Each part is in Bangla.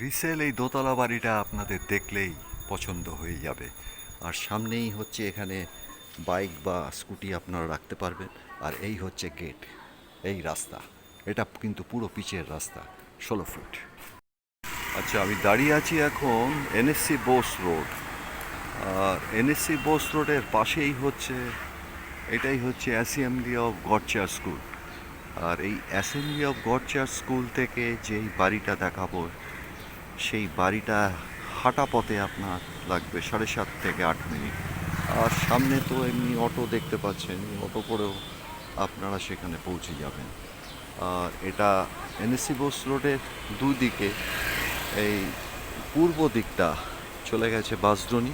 রিসেল এই দোতলা বাড়িটা আপনাদের দেখলেই পছন্দ হয়ে যাবে। আর সামনেই হচ্ছে এখানে বাইক বা স্কুটি আপনারা রাখতে পারবেন। আর এই হচ্ছে গেট এই রাস্তা। এটা কিন্তু পুরো পিচের রাস্তা, ষোলো ফুট আচ্ছা আমি দাঁড়িয়ে আছি এখন এনএসসি বোস রোড আর এনএসসি বোস রোডের পাশেই হচ্ছে, এটাই হচ্ছে assembly of God Church school আর এই অ্যাসেম্বলি অফ গডচার স্কুল থেকে যেই বাড়িটা দেখাবো সেই বাড়িটা হাঁটা পথে আপনার লাগবে, সাড়ে সাত থেকে আট মিনিট। আর সামনে তো এমনি অটো দেখতে পাচ্ছেন, অটো করেও আপনারা সেখানে পৌঁছে যাবেন। আর এটা এনএসসি বোস রোডের দুদিকে, এই পূর্ব দিকটা চলে গেছে বাসদ্রোণী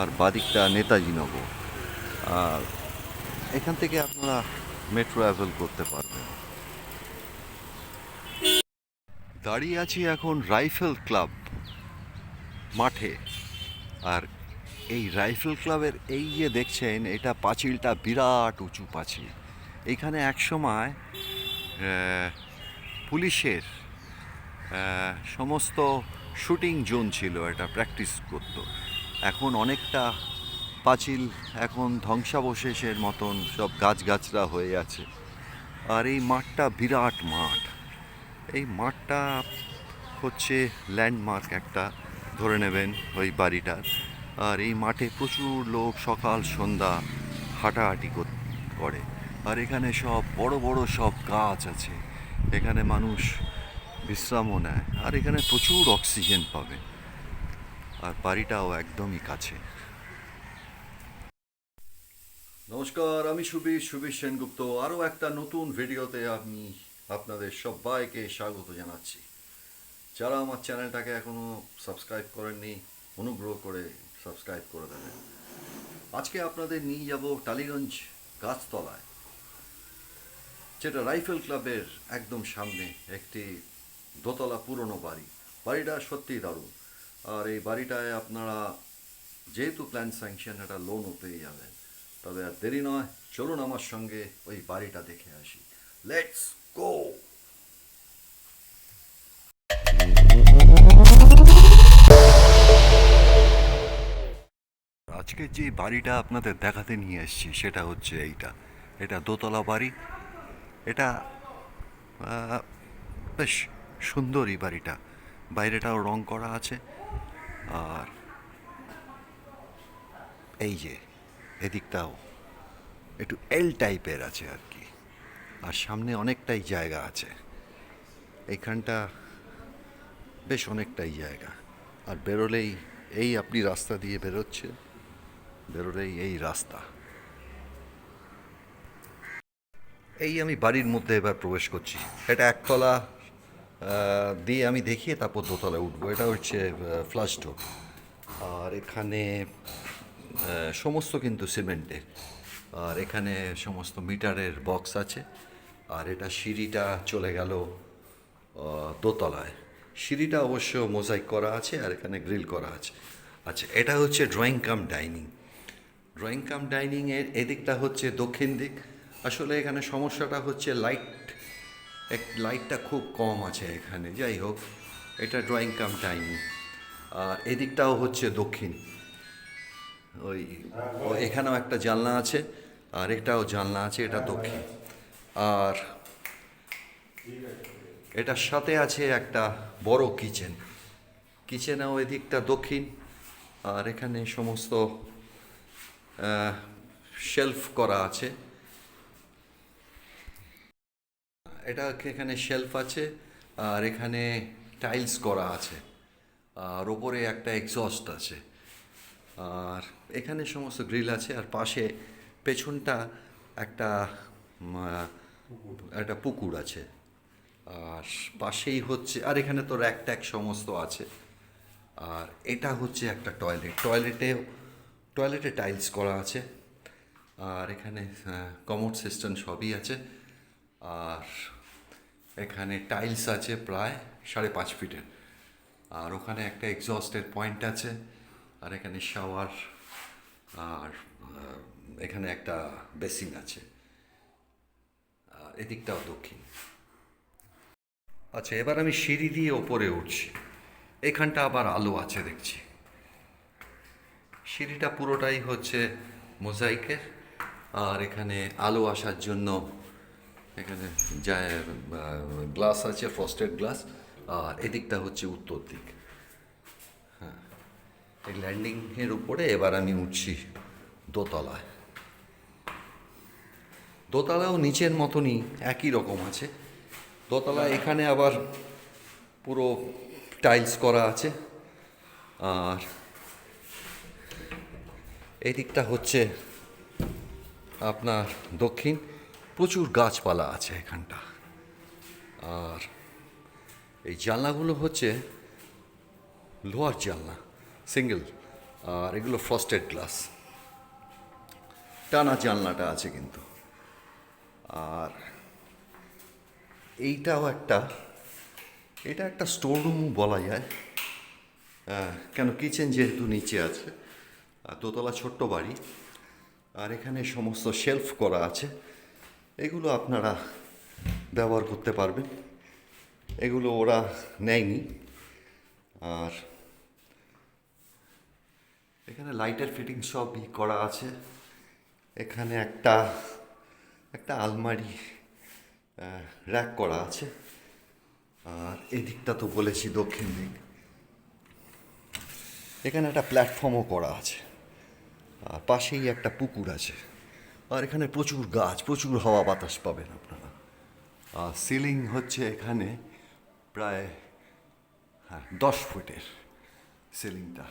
আর বাদিকটা নেতাজি নগর আর এখান থেকে আপনারা মেট্রো অ্যাভেল করতে পারবেন। দাঁড়িয়ে আছি এখন রাইফেল ক্লাব মাঠে। আর এই রাইফেল ক্লাবের এই যে দেখছেন, এটা পাঁচিলটা বিরাট উঁচু পাঁচিল। এইখানে একসময় পুলিশের সমস্ত শুটিং জোন ছিল এটা প্র্যাকটিস করতো। এখন অনেকটা পাঁচিল এখন ধ্বংসাবশেষের মতন সব গাছগাছরা হয়ে আছে। আর এই মাঠটা বিরাট মাঠ। এই মাঠটা হচ্ছে ল্যান্ডমার্ক একটা, ধরে নেবেন ওই বাড়িটার আর এই মাঠে প্রচুর লোক সকাল, সন্ধ্যা হাঁটাহাঁটি কর- আর এখানে সব বড় বড় সব গাছ আছে। এখানে মানুষ বিশ্রামও নেয়। আর এখানে প্রচুর অক্সিজেন পাবে। আর বাড়িটাও একদমই কাছে। নমস্কার, আমি সুবীর সুবীর সেনগুপ্ত। আরও একটা নতুন ভিডিওতে আমি আপনাদের সবাইকে স্বাগত জানাচ্ছি। যারা আমার চ্যানেলটাকে এখনও সাবস্ক্রাইব করেননি, অনুগ্রহ করে সাবস্ক্রাইব করে দেবেন। আজকে আপনাদের নিয়ে যাব টালিগঞ্জ গাছতলায়, যেটা রাইফেল ক্লাবের একদম সামনে একটি দোতলা পুরনো বাড়ি। বাড়িটা সত্যিই দারুণ। আর এই বাড়িটায় আপনারা যেহেতু প্ল্যান স্যাংশন একটা লোনও পেয়ে যাবেন। তবে আর দেরি নয়, চলুন আমার সঙ্গে ওই বাড়িটা দেখে আসি। লেটস গো আজকে যে বাড়িটা আপনাদের দেখাতে নিয়ে এসেছি, সেটা হচ্ছে এইটা। এটা দোতলা বাড়ি। এটা বেশ সুন্দরই বাড়িটা। বাইরেটাও রং করা আছে। আর এই যে, এদিকটাও একটু এল টাইপের আছে আর কি। আর সামনে অনেকটাই জায়গা আছে। এইখানটা বেশ অনেকটাই জায়গা। আর বেরোলেই এই আপনি রাস্তা দিয়ে বেরোচ্ছে বেরোলেই এই রাস্তা। এই আমি বাড়ির মধ্যে এবার প্রবেশ করছি। এটা একতলা দিয়ে আমি দেখিয়ে তারপর দোতলায় উঠবো। এটা হচ্ছে ফ্লাশ ডোর আর এখানে সমস্ত কিন্তু সিমেন্টের আর এখানে সমস্ত মিটারের বক্স আছে। আর এটা সিঁড়িটা চলে গেল দোতলায়। সিঁড়িটা অবশ্য মোজাইক করা আছে আর এখানে গ্রিল করা আছে। আচ্ছা এটা হচ্ছে drawing cum dining. Drawing cum ডাইনিংয়ের এদিকটা হচ্ছে দক্ষিণ দিক। আসলে এখানে সমস্যাটা হচ্ছে লাইট, এক, লাইটটা খুব কম আছে এখানে। যাই হোক, এটা ড্রয়িং কাম ডাইনিং। আর এদিকটাও হচ্ছে দক্ষিণ। ওই এখানেও একটা জানলা আছে আর এটাও জানলা আছে, এটা দক্ষিণ। আর এটার সাথে আছে একটা বড় কিচেন। কিচেনেও এদিকটা দক্ষিণ, আর এখানে সমস্ত শেলফ করা আছে। এটা এখানে শেলফ আছে, আর এখানে টাইলস করা আছে, আর ওপরে একটা এক্সস্ট আছে। আর এখানে সমস্ত গ্রিল আছে, আর পাশে পেছনটা একটা একটা পুকুর আছে। আর পাশেই হচ্ছে, আর এখানে তো র্যাক ট্যাক সমস্ত আছে। আর এটা হচ্ছে একটা টয়লেট টয়লেটে টয়লেটে টাইলস করা আছে। আর এখানে কমোড সিস্টেম সবই আছে। আর এখানে টাইলস আছে প্রায় সাড়ে পাঁচ ফিটের। আর ওখানে একটা এক্সস্টের পয়েন্ট আছে। আর এখানে শাওয়ার আর এখানে একটা বেসিন আছে। এদিকটাও দক্ষিণ। আচ্ছা এবার আমি সিঁড়ি দিয়ে ওপরে উঠছি। এখানটা আবার আলো আছে দেখছি। সিঁড়িটা পুরোটাই হচ্ছে মোজাইকের, আর এখানে আলো আসার জন্য এখানে যা গ্লাস আছে, ফ্রস্টেড গ্লাস, আর এদিকটা হচ্ছে উত্তর দিক। হ্যাঁ এই ল্যান্ডিংয়ের উপরে এবার আমি উঠছি দোতলায়। দোতলাও নিচের মতনই একই রকম আছে। দোতলা এখানে আবার পুরো টাইলস করা আছে। আর এই দিকটা হচ্ছে আপনার দক্ষিণ। প্রচুর গাছপালা আছে এখানটা। আর এই জানলাগুলো হচ্ছে লোহার জানলা সিঙ্গেল আর এগুলো ফ্রস্টেড গ্লাস টানা জানলাটা আছে কিন্তু। আর এইটাও একটা এটা একটা স্টোর রুম বলা যায়। আহ, কেন কিচেন যেহেতু নিচে আছে দোতলা ছোট্ট বাড়ি আর এখানে সমস্ত শেলফ করা আছে এগুলো আপনারা ব্যবহার করতে পারবেন। এগুলো ওরা নেয়নি। আর এখানে লাইটের ফিটিং সবই করা আছে। এখানে একটা একটা আলমারি র্যাক করা আছে। আর এদিকটা তো বলেছি দক্ষিণ দিক। এখানে একটা প্ল্যাটফর্মও করা আছে। আর পাশেই একটা পুকুর আছে। আর এখানে প্রচুর গাছ, প্রচুর হাওয়া বাতাস পাবেন আপনারা। আর সিলিং হচ্ছে এখানে প্রায় হ্যাঁ দশ ফুটের সিলিংটা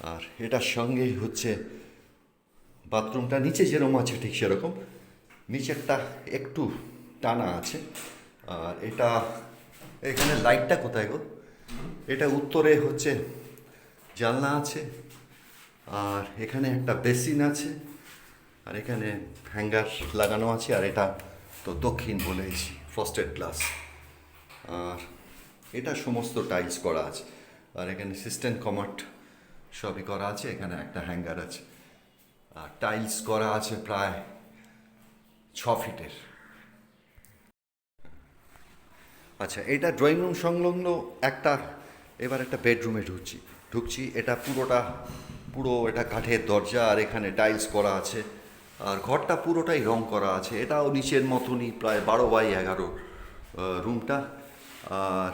আর এটার সঙ্গেই হচ্ছে বাথরুমটা নিচে যেরকম আছে ঠিক সেরকম। নিচেরটা একটু টানা আছে। আর এটা, এখানে লাইটটা কোথায় গো? এটা উত্তরে হচ্ছে জানলা আছে, আর এখানে একটা বেসিন আছে, আর এখানে হ্যাঙ্গার লাগানো আছে, আর এটা তো দক্ষিণ বলেছি, ফ্রস্টেড গ্লাস। আর এটা সমস্ত টাইলস করা আছে, আর এখানে সিস্টেম কমাট সবই করা আছে, এখানে একটা হ্যাঙ্গার আছে। আর টাইলস করা আছে প্রায় ছ ফিটের। আচ্ছা এটা ড্রয়িং রুম সংলগ্ন একটা, এবার একটা বেডরুমে ঢুকছি। ঢুকছি, এটা পুরোটা, পুরো এটা কাঠের দরজা, আর এখানে টাইলস করা আছে। আর ঘরটা পুরোটাই রং করা আছে। এটাও নিচের মতনই, প্রায় বারো বাই এগারো রুমটা। আর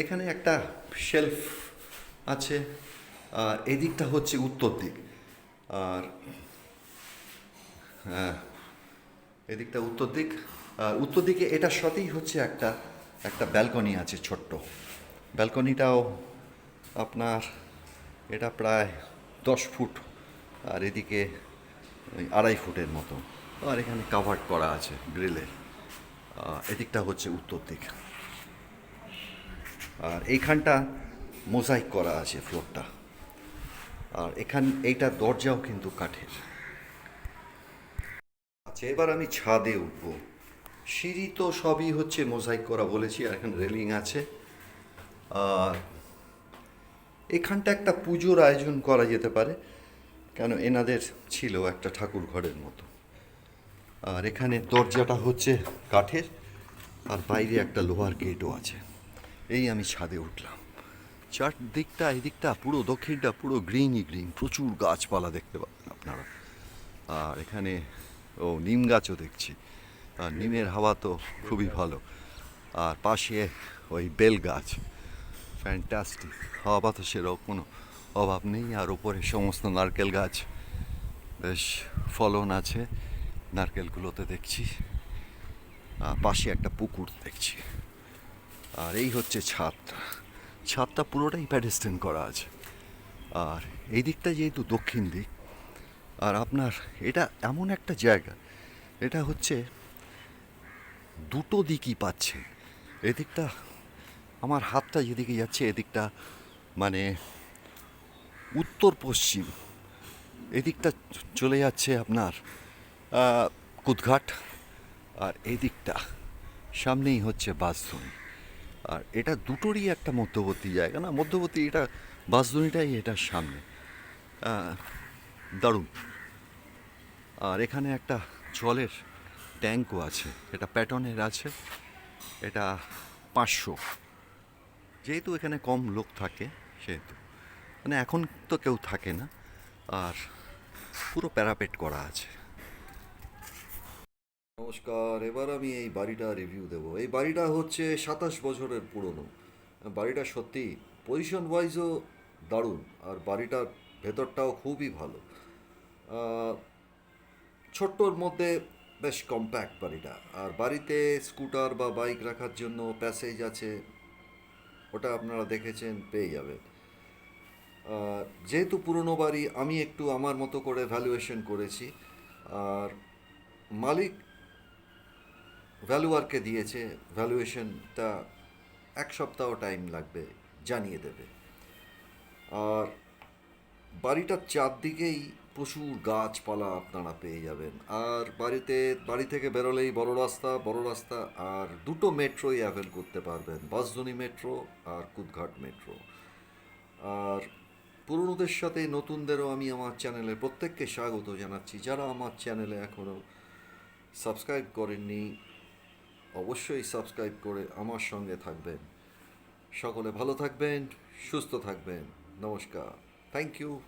এখানে একটা শেলফ আছে। এদিকটা হচ্ছে উত্তর দিক। আর হ্যাঁ এদিকটা উত্তর দিক। আর উত্তর দিকে এটার সাথেই হচ্ছে একটা একটা ব্যালকনি আছে ছোট্ট। ব্যালকনিটাও আপনার, এটা প্রায় দশ ফুট, আর এদিকে আড়াই ফুটের মতো। আর এখানে কাভার্ড করা আছে গ্রিলের এদিকটা হচ্ছে উত্তর দিক। আর এইখানটা মোজাইক করা আছে ফ্লোরটা আর এখান, এইটা দরজাও কিন্তু কাঠের। আচ্ছা এবার আমি ছাদে উঠব। সিঁড়ি তো সবই হচ্ছে মোজাইক করা বলেছি, আর এখানে রেলিং আছে। আর এখানটা একটা পুজোর আয়োজন করা যেতে পারে, কেন এনাদের ছিল একটা ঠাকুর ঘরের মতো। আর এখানে দরজাটা হচ্ছে কাঠের, আর বাইরে একটা লোহার গেটও আছে। এই আমি ছাদে উঠলাম। চারদিকটা, এদিকটা পুরো দক্ষিণটা পুরো গ্রিনই গ্রিন প্রচুর গাছপালা দেখতে পাবেন আপনারা। আর এখানে ও নিম গাছও দেখছি। আর নিমের হাওয়া তো খুবই ভালো। আর পাশে ওই বেল গাছ। ফ্যান্টাস্টিক হাওয়া বাতাসেরও কোনো অভাব নেই। আর ওপরে সমস্ত নারকেল গাছ। বেশ ফলন আছে। নারকেলগুলোতে দেখছি। আর পাশে একটা পুকুর দেখছি। আর এই হচ্ছে ছাদটা। ছাদটা পুরোটাই প্যাডেস্টেন করা আছে। আর এই দিকটা যেহেতু দক্ষিণ দিক আর আপনার এটা এমন একটা জায়গা, এটা হচ্ছে দুটো দিকই পাচ্ছে। এদিকটা আমার হাতটা যেদিকে যাচ্ছে, এদিকটা মানে উত্তর পশ্চিম, এদিকটা চলে যাচ্ছে আপনার কুদঘাট আর এদিকটা সামনেই হচ্ছে বাসধনী আর এটা দুটোরই একটা মধ্যবর্তী জায়গা না, মধ্যবর্তী এটা বাসধনীটাই এটার সামনে। দারুণ। আর এখানে একটা জলের ট্যাঙ্কও আছে। এটা প্যাটনের আছে। এটা পাঁচশো। যেহেতু এখানে কম লোক থাকে, সেহেতু। মানে এখন তো কেউ থাকে না। আর পুরো প্যারাপেট করা আছে। নমস্কার। এবার আমি এই বাড়িটা রিভিউ দেব। এই বাড়িটা হচ্ছে সাতাশ বছরের পুরনো। বাড়িটা সত্যি পজিশন ওয়াইজও দারুণ। আর বাড়িটার ভেতরটাও খুবই ভালো। ছোট্টর মধ্যে বেশ কম্প্যাক্ট বাড়িটা। আর বাড়িতে স্কুটার বা বাইক রাখার জন্য প্যাসেজ আছে, ওটা আপনারা দেখেছেন, পেয়ে যাবেন। যেহেতু পুরনো বাড়ি, আমি একটু আমার মতো করে ভ্যালুয়েশন করেছি। আর মালিক ভ্যালুয়ারকে দিয়েছে ভ্যালুয়েশনটা এক সপ্তাহ টাইম লাগবে, জানিয়ে দেবে। আর বাড়িটার চারদিকেই প্রচুর গাছপালা আপনারা পেয়ে যাবেন। আর বাড়িতে, বাড়ি থেকে বেরোলেই বড় রাস্তা বড় রাস্তা, আর দুটো মেট্রোই অ্যাভেল করতে পারবেন। বাসধনী মেট্রো আর কুদঘাট মেট্রো। আর পুরনোদের সাথে নতুনদেরও আমি আমার চ্যানেলে প্রত্যেককে স্বাগত জানাচ্ছি। যারা আমার চ্যানেলে এখনও সাবস্ক্রাইব করেননি, অবশ্যই সাবস্ক্রাইব করে আমার সঙ্গে থাকবেন। সকলে ভালো থাকবেন, সুস্থ থাকবেন। নমস্কার। Thank you.